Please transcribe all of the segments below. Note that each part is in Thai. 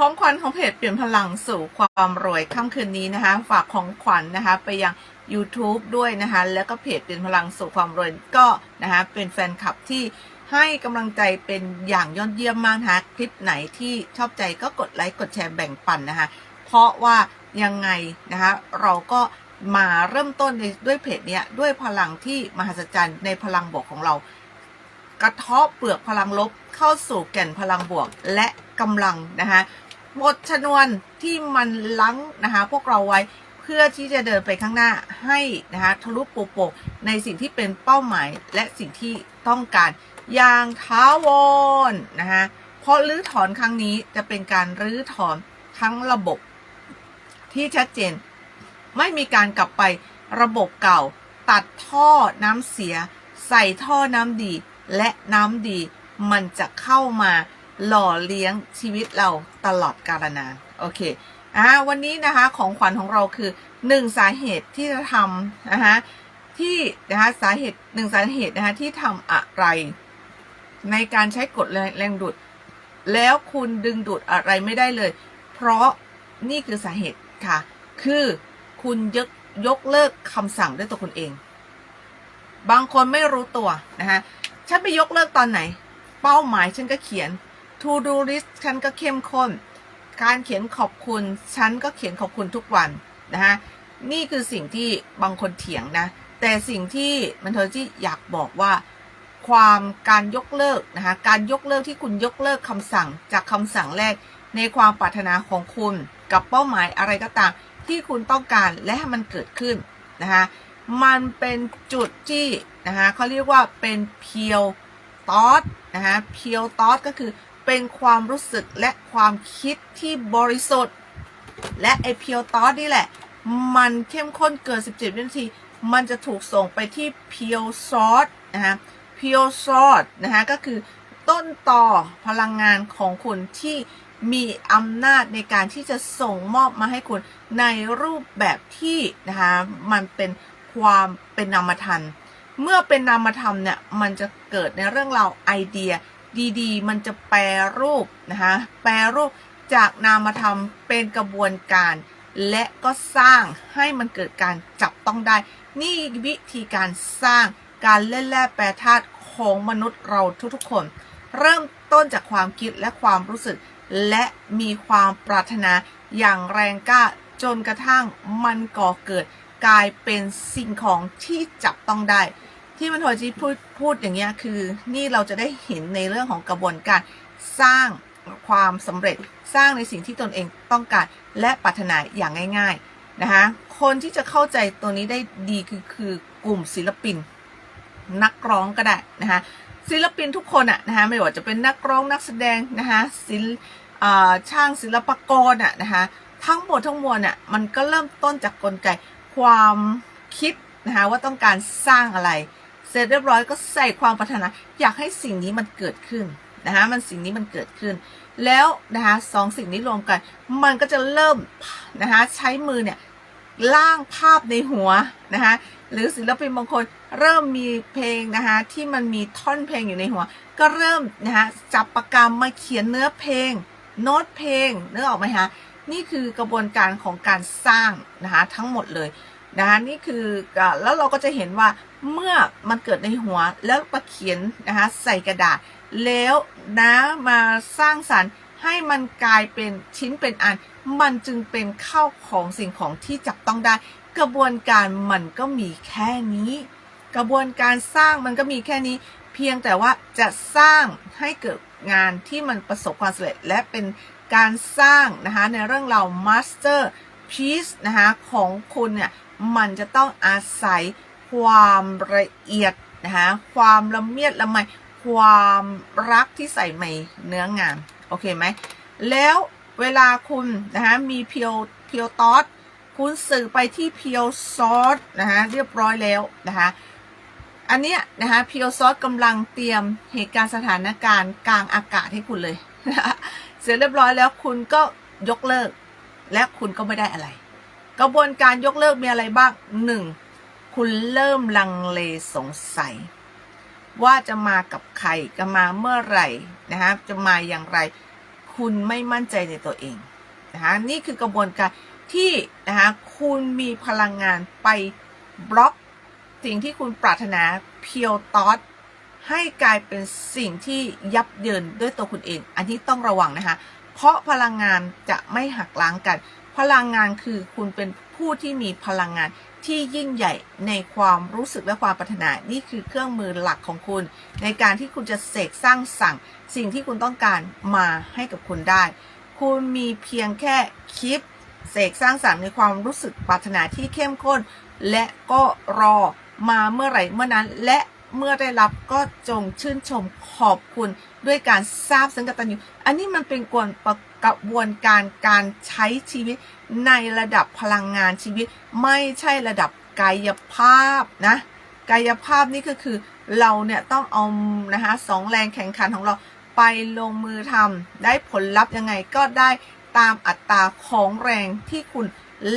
ของขวัญของเพจเปลี่ยนพลังสู่ความรวยค่ำคืนนี้นะคะ ฝากของขวัญนะคะไปยัง YouTube ด้วยนะคะ แล้วก็เพจเปลี่ยนพลังสู่ความรวยก็นะคะเป็นแฟนคลับที่ให้กำลังใจเป็นอย่างยอดเยี่ยมมากนะคะคลิปไหนที่ชอบใจก็กดไลค์กดแชร์แบ่งปันนะคะ เพราะว่ายังไงนะคะเราก็มาเริ่มต้นในด้วยเพจเนี้ยด้วยพลังที่มหัศจรรย์ในพลังบวกของเรา กระเทาะเปลือกพลังลบเข้าสู่แก่นพลังบวกและกำลังนะคะ บทชนวนที่มันลังนะคะ พวกเราไว้เพื่อที่จะเดินไปข้างหน้าให้นะคะทะลุปโปกในสิ่งที่เป็นเป้าหมายและสิ่งที่ต้องการอย่างท้าวรนะคะเพราะรื้อถอนครั้งนี้จะเป็นการรื้อถอนทั้งระบบที่ชัดเจน ไม่มีการกลับไประบบเก่า ตัดท่อน้ำเสีย ใส่ท่อน้ำดีและน้ำดี มันจะเข้ามา หล่อเลี้ยงชีวิตเราตลอดกาลนานโอเคอ่าวันนี้นะคะของขวัญของเราคือหนึ่งสาเหตุที่จะทำนะคะที่นะคะสาเหตุหนึ่งสาเหตุนะคะที่ทำอะไร ในการใช้กฎแรงดูด แล้วคุณดึงดูดอะไรไม่ได้เลย เพราะนี่คือสาเหตุค่ะ คือคุณยกยกเลิกคำสั่งด้วยตัวคุณเอง บางคนไม่รู้ตัวนะคะฉันไปยกเลิกตอนไหน เป้าหมายฉันก็เขียน to do list ฉันก็เข้มข้น การเขียนขอบคุณ ฉันก็เขียนขอบคุณทุกวันนะคะนี่คือสิ่งที่บางคนเถียงนะ แต่สิ่งที่มันเธอที่อยากบอกว่า ความการยกเลิกนะคะการยกเลิกที่คุณยกเลิกคำสั่งจากคำสั่งแรกในความปรารถนาของคุณกับเป้าหมายอะไรก็ตามที่คุณต้องการและให้มันเกิดขึ้นนะคะมันเป็นจุดที่นะคะเขาเรียกว่าเป็นเพียวตอสนะคะเพียวตอสก็คือ เป็นความรู้สึกและความคิดที่บริสุทธิ์ และไอเพียวตอสนี่แหละ มันเข้มข้นเกิน 17 วินาที มันจะถูกส่งไปที่เพียวซอสนะคะเพียวซอสนะคะก็คือต้นต่อพลังงานของคุณที่มีอำนาจในการที่จะส่งมอบมาให้คุณในรูปแบบที่นะคะมันเป็นความเป็นนามธรรม เมื่อเป็นนามธรรมเนี่ยมันจะเกิดในเรื่องราวไอเดีย ดีๆ มันจะแปรรูปนะคะแปรรูปจากนามธรรมเป็นกระบวนการ และก็สร้างให้มันเกิดการจับต้องได้ นี่วิธีการสร้างการเล่นแร่แปรธาตุของมนุษย์เราทุกๆคน เริ่มต้นจากความคิดและความรู้สึก และมีความปรารถนาอย่างแรงกล้าจนกระทั่งมันก่อเกิดกลายเป็นสิ่งของที่จับต้องได้ ที่มันโทจีพูดพูดอย่างเงี้ยคือนี่เราจะได้เห็นในเรื่องของกระบวนการสร้างความสำเร็จสร้างในสิ่งที่ตนเองต้องการและปรารถนาอย่างง่าย ๆ นะคะคนที่จะเข้าใจตัวนี้ได้ดีคือคือกลุ่มศิลปิน นักร้องก็ได้นะคะศิลปินทุกคนอะนะคะไม่ว่าจะเป็นนักร้องนักแสดงนะคะศิลช่างศิลปกรอะนะคะทั้งหมดทั้งมวลอะมันก็เริ่มต้นจากกลไกความคิดนะคะว่าต้องการสร้างอะไร ร็จเรียบร้อยก็ใส่ความปรารถนาอยากให้สิ่งนี้มันเกิดขึ้นนะคะมันสิ่งนี้มันเกิดขึ้น แล้วนะคะสองสิ่งนี้รวมกัน มันก็จะเริ่มนะคะใช้มือเนี่ยล่างภาพในหัวนะคะหรือศิลปินบางคนเริ่มมีเพลงนะคะที่มันมีท่อนเพลงอยู่ในหัว ก็เริ่มนะคะจับปากกามาเขียนเนื้อเพลง โน้ตเพลงเนื้อออกไหมคะนี่คือกระบวนการของการสร้างนะคะทั้งหมดเลยนะคะนี่คือแล้วเราก็จะเห็นว่า เมื่อมันเกิดในหัวแล้วมาเขียนนะคะใส่กระดาษ แล้วนะมาสร้างสรรค์ให้มันกลายเป็นชิ้นเป็นอัน มันจึงเป็นข้าวของสิ่งของที่จับต้องได้ กระบวนการมันก็มีแค่นี้ กระบวนการสร้างมันก็มีแค่นี้ เพียงแต่ว่าจะสร้างให้เกิดงานที่มันประสบความสำเร็จและเป็นการสร้างนะคะในเรื่องเรา master piece นะคะของคุณเนี่ยมันจะต้องอาศัย ความละเอียดนะคะความละเมียดละไมความรักที่ใส่ในเนื้องาน โอเคไหม แล้วเวลาคุณนะคะมีเพียวเพียวตอสคุณสื่อไปที่เพียวซอสนะคะเรียบร้อยแล้วนะคะอันเนี้ยนะคะเพียวซอสกำลังเตรียมเหตุการณ์สถานการณ์กลางอากาศให้คุณเลย เสร็จเรียบร้อยแล้วคุณก็ยกเลิก และคุณก็ไม่ได้อะไร กระบวนการยกเลิกมีอะไรบ้างหนึ่ง คุณเริ่มลังเลสงสัย ว่าจะมากับใครจะมาเมื่อไหร่นะคะจะมาอย่างไร คุณไม่มั่นใจในตัวเองนะคะนี่คือกระบวนการที่นะคะคุณมีพลังงานไปบล็อกสิ่งที่คุณปรารถนาเพียวตอ t ให้กลายเป็นสิ่งที่ยับเยินด้วยตัวคุณเอง อันนี้ต้องระวังนะคะ เพราะพลังงานจะไม่หักล้างกัน พลังงานคือคุณเป็นผู้ที่มีพลังงาน ที่ยิ่งใหญ่ในความรู้สึกและความปรารถนา นี่คือเครื่องมือหลักของคุณ ในการที่คุณจะเสกสร้างสั่ง สิ่งที่คุณต้องการมาให้กับคุณได้ คุณมีเพียงแค่คิดเสกสร้างสรรค์ในความรู้สึกปรารถนาที่เข้มข้น และก็รอมาเมื่อไหร่เมื่อนั้น และเมื่อได้รับก็จงชื่นชมขอบคุณ ด้วยการทราบซึ้งกตัญญูอันนี้มันเป็นกวนกระบวนการการใช้ชีวิตในระดับพลังงานชีวิต ไม่ใช่ระดับกายภาพนะกายภาพนี่ก็คือเราเนี่ยต้องเอานะคะสองแรงแข่งขันของเราไปลงมือทำได้ผลลัพธ์ยังไงก็ได้ตามอัตราของแรงที่คุณ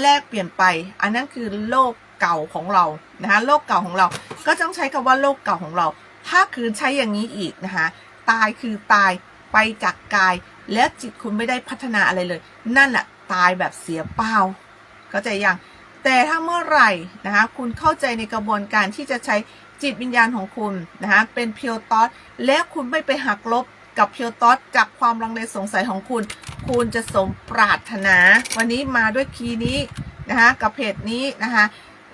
แลกเปลี่ยนไป อันนั้นคือโลกเก่าของเรานะคะโลกเก่าของเรา ก็ต้องใช้คำว่าโลกเก่าของเรา ถ้าคืนใช้อย่างนี้อีกนะคะ ตายคือตายไปจากกาย และจิตคุณไม่ได้พัฒนาอะไรเลย นั่นแหละตายแบบเสียเปล่าเข้าใจยังแต่ถ้าเมื่อไหร่นะคะคุณเข้าใจในกระบวนการที่จะใช้จิตวิญญาณของคุณนะคะเป็นเพียวตอสและคุณไม่ไปหักลบกับเพียวตอสจากความลังเลสงสัยของคุณ คุณจะสมปรารถนา วันนี้มาด้วยคีย์นี้นะคะกับเพจนี้นะคะ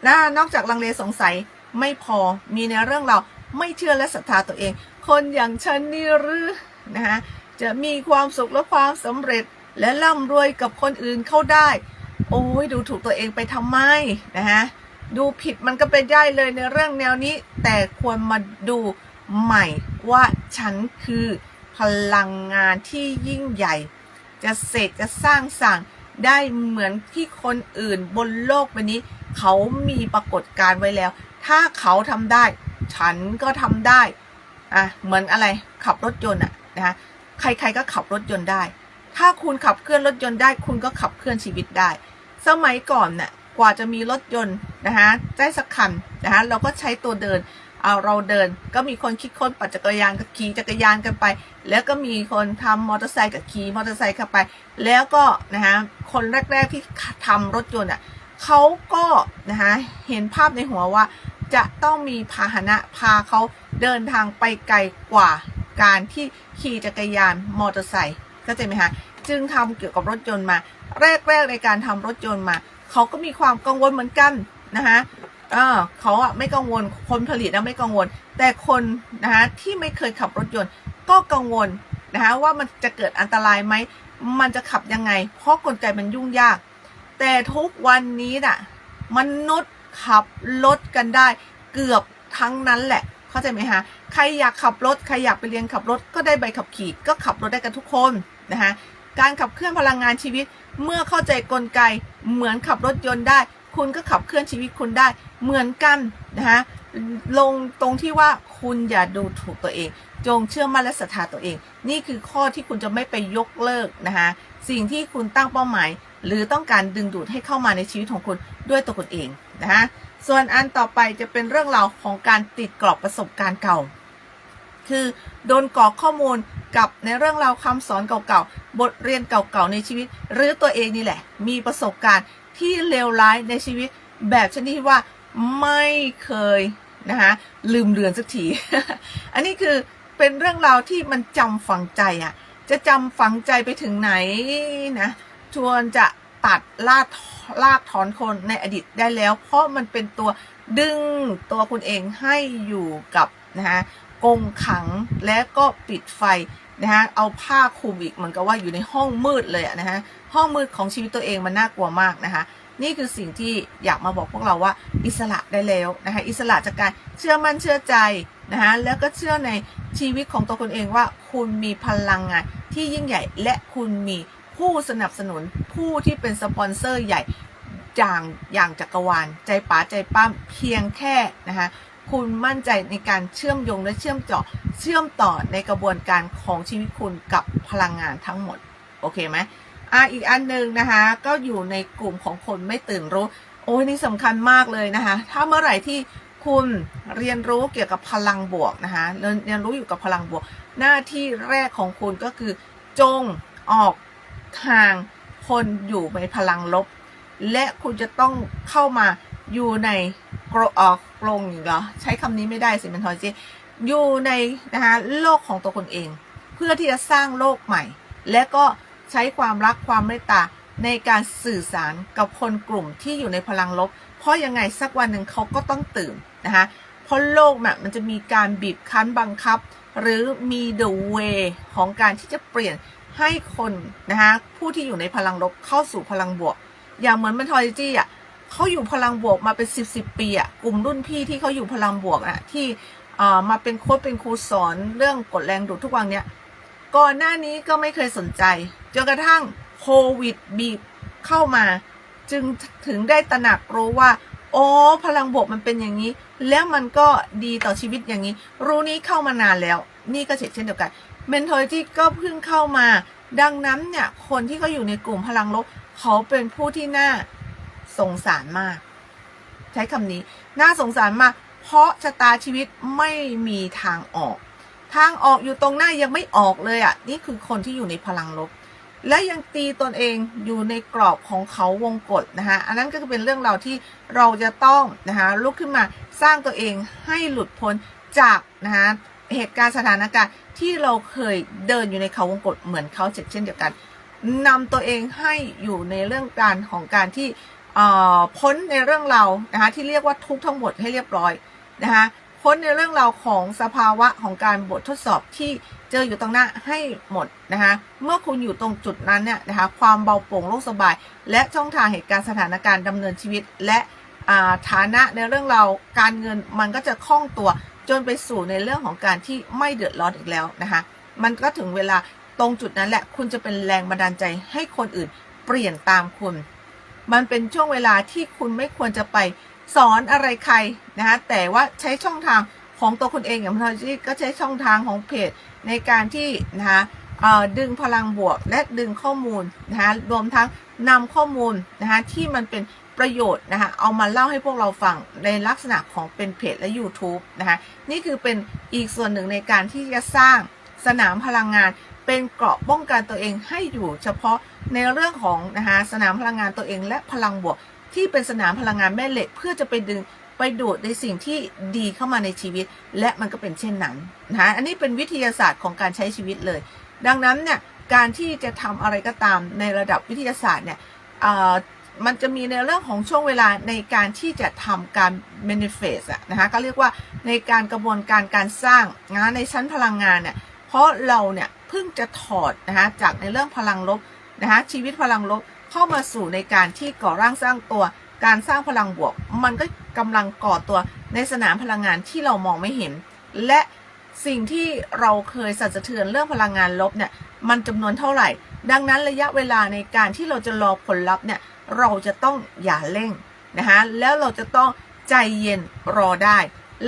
และนอกจากลังเลสงสัยไม่พอมีในเรื่องเราไม่เชื่อและศรัทธาตัวเอง คนอย่างฉันนี่หรือนะคะจะมีความสุขและความสำเร็จและร่ำรวยกับคนอื่นเข้าได้ โอ้ยดูถูกตัวเองไปทำไมนะคะดูผิดมันก็เป็นได้เลยในเรื่องแนวนี้ แต่ควรมาดูใหม่ว่าฉันคือพลังงานที่ยิ่งใหญ่ จะเสกจะสร้างสั่งได้เหมือนที่คนอื่นบนโลกใบนี้ เขามีปรากฏการณ์ไว้แล้ว ถ้าเขาทำได้ ฉันก็ทำได้ อะเหมือนอะไรขับรถยนต์อะนะคะใครๆก็ขับรถยนต์ได้ ถ้าคุณขับเคลื่อนรถยนต์ได้ คุณก็ขับเคลื่อนชีวิตได้ สมัยก่อนน่ะกว่าจะมีรถยนต์นะคะได้สักคันนะคะเราก็ใช้ตัวเดินเอาเราเดินก็มีคนคิดค้นปั่นจักรยานกับขี่จักรยานกันไป แล้วก็มีคนทำมอเตอร์ไซค์กับขี่มอเตอร์ไซค์เข้าไป แล้วก็นะคะคนแรก ๆที่ทำรถยนต์อะเขาก็นะคะเห็นภาพในหัวว่าจะต้องมีพาหนะพาเขา เดินทางไปไกลกว่าการที่ขี่จักรยานมอเตอร์ไซค์เข้าใจไหมคะจึงทำเกี่ยวกับรถยนต์มา แรกๆในการทำรถยนต์มาเขาก็มีความกังวลเหมือนกันนะคะเออเขาอะไม่กังวลคนผลิตนะไม่กังวล แต่คนนะคะที่ไม่เคยขับรถยนต์ก็กังวลนะคะว่ามันจะเกิดอันตรายไหมมันจะขับยังไง เพราะกลไกมันยุ่งยาก แต่ทุกวันนี้น่ะมนุษย์ขับรถกันได้เกือบทั้งนั้นแหละ เข้าใจไหมคะใครอยากขับรถ ใครอยากไปเรียนขับรถ ก็ได้ใบขับขี่ ก็ขับรถได้กันทุกคนนะคะการขับเคลื่อนพลังงานชีวิต เมื่อเข้าใจกลไก เหมือนขับรถยนต์ได้ คุณก็ขับเคลื่อนชีวิตคุณได้เหมือนกันนะคะลงตรงที่ว่าคุณอย่าดูถูกตัวเอง จงเชื่อมั่นและศรัทธาตัวเอง นี่คือข้อที่คุณจะไม่ไปยกเลิกนะคะสิ่งที่คุณตั้งเป้าหมาย หรือต้องการดึงดูดให้เข้ามาในชีวิตของคุณด้วยตัวคุณเองนะคะ ส่วนอันต่อไปจะเป็นเรื่องราวของการติดกรอบประสบการณ์เก่า คือโดนกรอกข้อมูลกับในเรื่องราวคำสอนเก่าๆ บทเรียนเก่าๆ ในชีวิต หรือตัวเองนี่แหละ มีประสบการณ์ที่เลวร้ายในชีวิต แบบชนิดที่ว่าไม่เคยนะคะลืมเลือนสักที อันนี้คือเป็นเรื่องราวที่มันจำฝังใจอะ่ะ จะจำฝังใจไปถึงไหนนะ ชวนจะ ตัดลากลากถอนคนในอดีตได้แล้ว เพราะมันเป็นตัวดึงตัวคุณเองให้อยู่กับนะคะกงขังและก็ปิดไฟนะคะเอาผ้าคลุมอีกเหมือนกับว่าอยู่ในห้องมืดเลยนะคะห้องมืดของชีวิตตัวเองมันน่ากลัวมากนะคะนี่คือสิ่งที่อยากมาบอกพวกเราว่าอิสระได้แล้วนะคะอิสระจากการเชื่อมั่นเชื่อใจนะคะแล้วก็เชื่อในชีวิตของตัวคุณเองว่าคุณมีพลังงานที่ยิ่งใหญ่และคุณมี ผู้สนับสนุนผู้ที่เป็นสปอนเซอร์ใหญ่อย่างอย่างจักรวาล ใจป๋าใจปั้มเพียงแค่นะคะคุณมั่นใจในการเชื่อมโยงและเชื่อมเจาะเชื่อมต่อในกระบวนการของชีวิตคุณกับพลังงานทั้งหมด โอเคไหมอะอีกอันหนึ่งนะคะ ก็อยู่ในกลุ่มของคนไม่ตื่นรู้ โอ้ยนี่สำคัญมากเลยนะคะ ถ้าเมื่อไหร่ที่คุณเรียนรู้เกี่ยวกับพลังบวกนะคะเรียนเรียนรู้อยู่กับพลังบวก หน้าที่แรกของคุณก็คือจงออก ทางคนอยู่ในพลังลบ และคุณจะต้องเข้ามาอยู่ในกรออกกรงอีกเหรอใช้คำนี้ไม่ได้สิมันทอยจีอยู่ในนะคะโลกของตัวคนเอง เพื่อที่จะสร้างโลกใหม่ และก็ใช้ความรักความเมตตาในการสื่อสารกับคนกลุ่มที่อยู่ในพลังลบ เพราะยังไงสักวันหนึ่งเขาก็ต้องตื่นนะคะเพราะโลกมันจะมีการบีบคั้นบังคับ หรือมี the way ของการที่จะเปลี่ยน ให้คนนะคะผู้ที่อยู่ในพลังลบเข้าสู่พลังบวก อย่างเหมือนมันทอยจี้อะเขาอยู่พลังบวกมาเป็นสิบสิบปีอะกลุ่มรุ่นพี่ที่เขาอยู่พลังบวกอะที่อ่ามาเป็นโค้ชเป็นครูสอนเรื่องกดแรงดูดทุกวันเนี้ยก่อนหน้านี้ก็ไม่เคยสนใจจนกระทั่งโควิดบีบเข้ามา จึงถึงได้ตระหนักรู้ว่าโอ้พลังบวกมันเป็นอย่างนี้ แล้วมันก็ดีต่อชีวิตอย่างนี้ รู้นี้เข้ามานานแล้ว นี่ก็เช่นเดียวกัน เมนทอริตี้ก็เพิ่งเข้ามา ดังนั้นเนี่ย คนที่เขาอยู่ในกลุ่มพลังลบ เขาเป็นผู้ที่น่าสงสารมาก ใช้คำนี้ น่าสงสารมาก เพราะชะตาชีวิตไม่มีทางออก ทางออกอยู่ตรงหน้ายังไม่ออกเลยอะ่ะ นี่คือคนที่อยู่ในพลังลบ และยังตีตนเองอยู่ในกรอบของเขาวงกฏนะคะอันนั้นก็จะเป็นเรื่องเราที่เราจะต้องนะคะลุกขึ้นมาสร้างตัวเองให้หลุดพ้นจากนะคะ เหตุการณ์สถานการณ์ที่เราเคยเดินอยู่ในเขาวงกฏเหมือนเขาเช่นเดียวกันนำตัวเองให้อยู่ในเรื่องการของการที่พ้นในเรื่องเรานะคะที่เรียกว่าทุกทั้งหมดให้เรียบร้อยนะคะพ้นในเรื่องเราของสภาวะของการบททดสอบที่เจออยู่ตรงหน้าให้หมดนะคะเมื่อคุณอยู่ตรงจุดนั้นเนี่ยนะคะความเบาโปร่งโล่งสบาย และช่องทางเหตุการณ์สถานการณ์ดำเนินชีวิต และฐานะในเรื่องเราการเงินมันก็จะคล่องตัว จนไปสู่ในเรื่องของการที่ไม่เดือดร้อนอีกแล้วนะคะ มันก็ถึงเวลาตรงจุดนั้นแหละ คุณจะเป็นแรงบันดาลใจให้คนอื่นเปลี่ยนตามคุณ มันเป็นช่วงเวลาที่คุณไม่ควรจะไปสอนอะไรใครนะคะแต่ว่าใช้ช่องทางของตัวคุณเองอย่างพอที่ก็ใช้ช่องทางของเพจในการที่นะคะดึงพลังบวกและดึงข้อมูลนะคะรวมทั้งนำข้อมูลนะคะที่มันเป็น ประโยชน์นะคะเอามาเล่าให้พวกเราฟังในลักษณะของเป็นเพจและ YouTube นะคะนี่คือเป็นอีกส่วนหนึ่งในการที่จะสร้างสนามพลังงาน เป็นเกราะป้องกันตัวเองให้อยู่เฉพาะในเรื่องของนะคะสนามพลังงานตัวเองและพลังบวก ที่เป็นสนามพลังงานแม่เหล็ก เพื่อจะไปดึงไปดูดในสิ่งที่ดีเข้ามาในชีวิต และมันก็เป็นเช่นนั้นนะคะอันนี้เป็นวิทยาศาสตร์ของการใช้ชีวิตเลย ดังนั้นเนี่ยการที่จะทำอะไรก็ตามในระดับวิทยาศาสตร์เนี่ย มันจะมีในเรื่องของช่วงเวลาในการที่จะทำการ manifest นะคะก็เรียกว่าในการกระบวนการการสร้างงานในชั้นพลังงานเนี่ยเพราะเราเนี่ยเพิ่งจะถอดนะคะจากในเรื่องพลังลบนะคะชีวิตพลังลบเข้ามาสู่ในการที่ก่อร่างสร้างตัว การสร้างพลังบวก มันก็กำลังก่อตัวในสนามพลังงานที่เรามองไม่เห็น และสิ่งที่เราเคยสั่นสะเทือนเรื่องพลังงานลบเนี่ยมันจำนวนเท่าไหร่ ดังนั้นระยะเวลาในการที่เราจะรอผลลัพธ์เนี่ย เราจะต้องอย่าเร่งนะคะแล้วเราจะต้องใจเย็นรอได้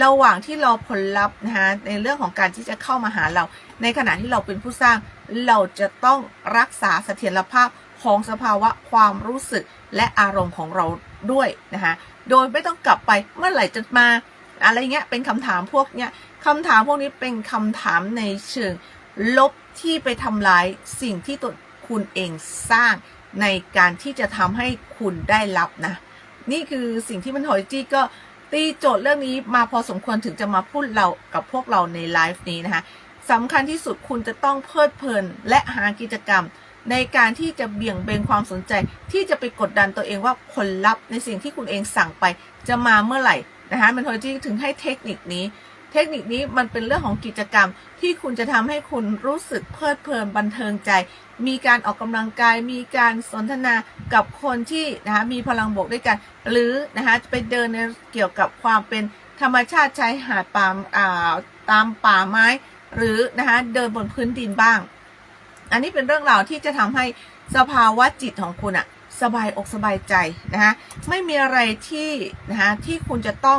ระหว่างที่รอผลลัพธ์นะคะในเรื่องของการที่จะเข้ามาหาเรา ในขณะที่เราเป็นผู้สร้าง เราจะต้องรักษาเสถียรภาพของสภาวะความรู้สึกและอารมณ์ของเราด้วยนะคะโดยไม่ต้องกลับไปเมื่อไหร่จะมาอะไรเงี้ยเป็นคำถามพวกเนี้ยคำถามพวกนี้เป็นคำถามในเชิงลบที่ไปทำลายสิ่งที่ตัวคุณเองสร้าง ในการที่จะทำให้คุณได้รับนะ นี่คือสิ่งที่มันหอยจี้ก็ตีโจทย์เรื่องนี้มาพอสมควรถึงจะมาพูดเรากับพวกเราในไลฟ์นี้นะคะสำคัญที่สุดคุณจะต้องเพลิดเพลินและหากิจกรรม ในการที่จะเบี่ยงเบนความสนใจ ที่จะไปกดดันตัวเองว่าผลลัพธ์ในสิ่งที่คุณเองสั่งไปจะมาเมื่อไหร่นะคะมันหอยจี้ถึงให้เทคนิคนี้ เทคนิคนี้มันเป็นเรื่องของกิจกรรม ที่คุณจะทำให้คุณรู้สึกเพลิดเพลินบันเทิงใจ มีการออกกำลังกาย มีการสนทนากับคนที่นะคะมีพลังบวกด้วยกัน หรือนะคะไปเดินในเกี่ยวกับความเป็นธรรมชาติชายหาดป่าอ่าตามป่าไม้ หรือนะคะเดินบนพื้นดินบ้าง อันนี้เป็นเรื่องราวที่จะทำให้สภาวะจิตของคุณอะสบายอกสบายใจนะคะไม่มีอะไรที่นะคะที่คุณจะต้อง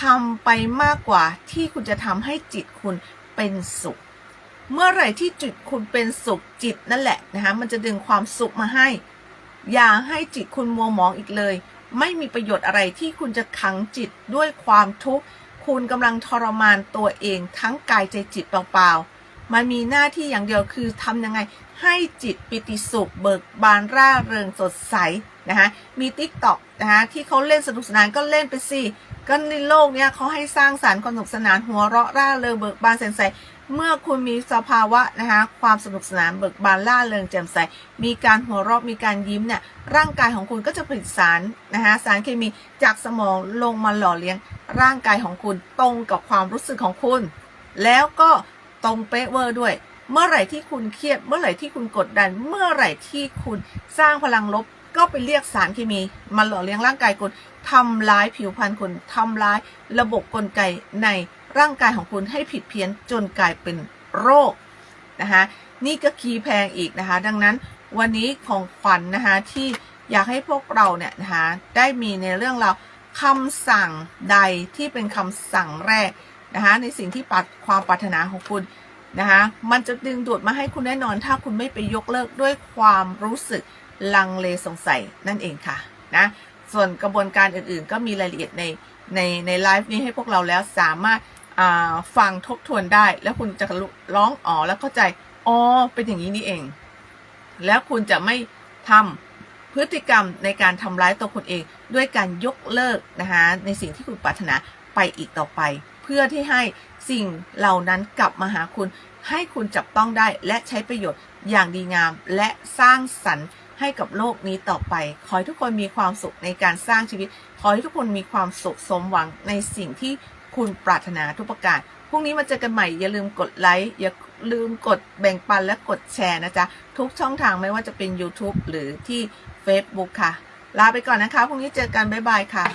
ทำไปมากกว่าที่คุณจะทำให้จิตคุณเป็นสุข เมื่อไหร่ที่จิตคุณเป็นสุขจิตนั่นแหละนะคะมันจะดึงความสุขมาให้ อย่าให้จิตคุณมัวหมองอีกเลย ไม่มีประโยชน์อะไรที่คุณจะขังจิตด้วยความทุกข์คุณกำลังทรมานตัวเองทั้งกายใจจิตเปล่าๆ มันมีหน้าที่อย่างเดียวคือทำยังไงให้จิตปิติสุขเบิกบานร่าเริงสดใสนะคะมีติ๊กต็อกนะคะที่เขาเล่นสนุกสนานก็เล่นไปสิ ก็ในโลกเนี้ยเขาให้สร้างสารรค์ความสนุกสนานหัวเราะร่าเริงเบิกบานแจ่มใสเมื่อคุณมีสภาวะนะคะความสนุกสนานเบิกบานร่าเริงแจ่มใส มีการหัวเราะมีการยิ้มเนี่ยร่างกายของคุณก็จะผลิตสารนะคะสารเคมีจากสมองลงมาหล่อเลี้ยง ร่างกายของคุณตรงกับความรู้สึกของคุณ แล้วก็ตรงเป๊ะเวอร์ด้วย เมื่อไหร่ที่คุณเครียด เมื่อไหร่ที่คุณกดดัน เมื่อไหร่ที่คุณสร้างพลังลบก็ไปเรียกสารเคมีมาหล่อเลี้ยงร่างกายคุณ ทำร้ายผิวพรรณคุณทำร้ายระบบกลไกในร่างกายของคุณให้ผิดเพี้ยนจนกลายเป็นโรคนะคะนี่ก็คีย์แพงอีกนะคะ ดังนั้นวันนี้ของขวัญนนะคะที่อยากให้พวกเราเนี่ยนะคะได้มีในเรื่องเราคำสั่งใดที่เป็นคำสั่งแรกนะคะในสิ่งที่ปัดความปรารถนาของคุณนะคะมันจะดึงดูดมาให้คุณแน่นอน ถ้าคุณไม่ไปยกเลิกด้วยความรู้สึกลังเลสงสัยนั่นเองค่ะนะ ส่วนกระบวนการอื่นๆ ก็มีรายละเอียดในในในไลฟ์นี้ให้พวกเราแล้วสามารถาฟังทบทวนได้ แล้วคุณจะร้องอ๋อแล้วเข้าใจอ๋อเป็นอย่างนี้นี่เอง แล้วคุณจะไม่ทำพฤติกรรมในการทำร้ายตัวคุณเอง ด้วยการยกเลิกนะคะในสิ่งที่คุณปรารถนาไปอีกต่อไป เพื่อที่ให้สิ่งเหล่านั้นกลับมาหาคุณ ให้คุณจับต้องได้และใช้ประโยชน์อย่างดีงามและสร้างสรรค์ ให้กับโลกนี้ต่อไป ขอให้ทุกคนมีความสุขในการสร้างชีวิต ขอให้ทุกคนมีความสุขสมหวังในสิ่งที่คุณปรารถนาทุกประการ พรุ่งนี้มาเจอกันใหม่ อย่าลืมกดไลค์ อย่าลืมกดแบ่งปันและกดแชร์นะจ๊ะ ทุกช่องทางไม่ว่าจะเป็น YouTube หรือที่ Facebook ค่ะ ลาไปก่อนนะคะ พรุ่งนี้เจอกัน บ๊ายบายค่ะ